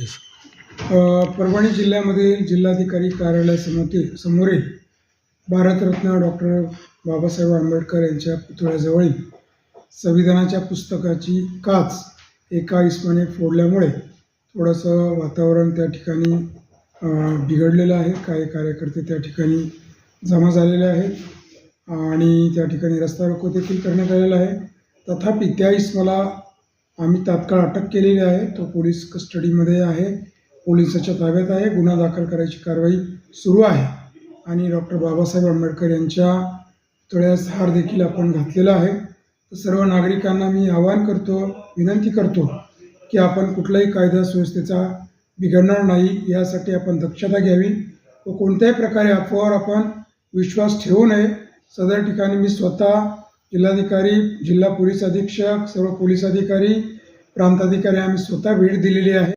Yes Parbhani जिल्ह्यामध्ये जिल्हाधिकारी कार्यालयासमोर समोरील भारतरत्न डॉक्टर बाबासाहेब आंबेडकर यांच्या पुतळ्याजवळील संविधानाच्या पुस्तकाची काच एका इस्माने फोडल्यामुळे थोडंसं वातावरण त्या ठिकाणी बिघडलेलं आहे. काही कार्यकर्ते त्या ठिकाणी जमा झालेले आहेत आणि त्या ठिकाणी रस्ता रोको देखील करण्यात आलेला आहे. तथापि त्या इस्माला आम्ही तात्काळ अटक केलेली आहे. तो पोलीस कस्टडीमध्ये आहे. पोलिसाच्या ताब्यात आहे. गुन्हा दाखल करायची कारवाई सुरू आहे. आणि डॉक्टर बाबासाहेब आंबेडकर यांच्या तळ्यास हार देखील आपण घातलेला आहे. तर सर्व नागरिकांना मी आवाहन करतो विनंती करतो की आपण कुठलाही कायदा सुव्यवस्थेचा बिघडणार नाही. यासाठी आपण दक्षता घ्यावी व कोणत्याही प्रकारे अफवावर आपण विश्वास ठेवू नये. सदर ठिकाणी मी स्वतः जिल्हाधिकारी जिल्हा पोलीस अधीक्षक सर्व पोलीस अधिकारी प्रांताधिकारी आम्ही स्वतः भेट दिलेली आहे.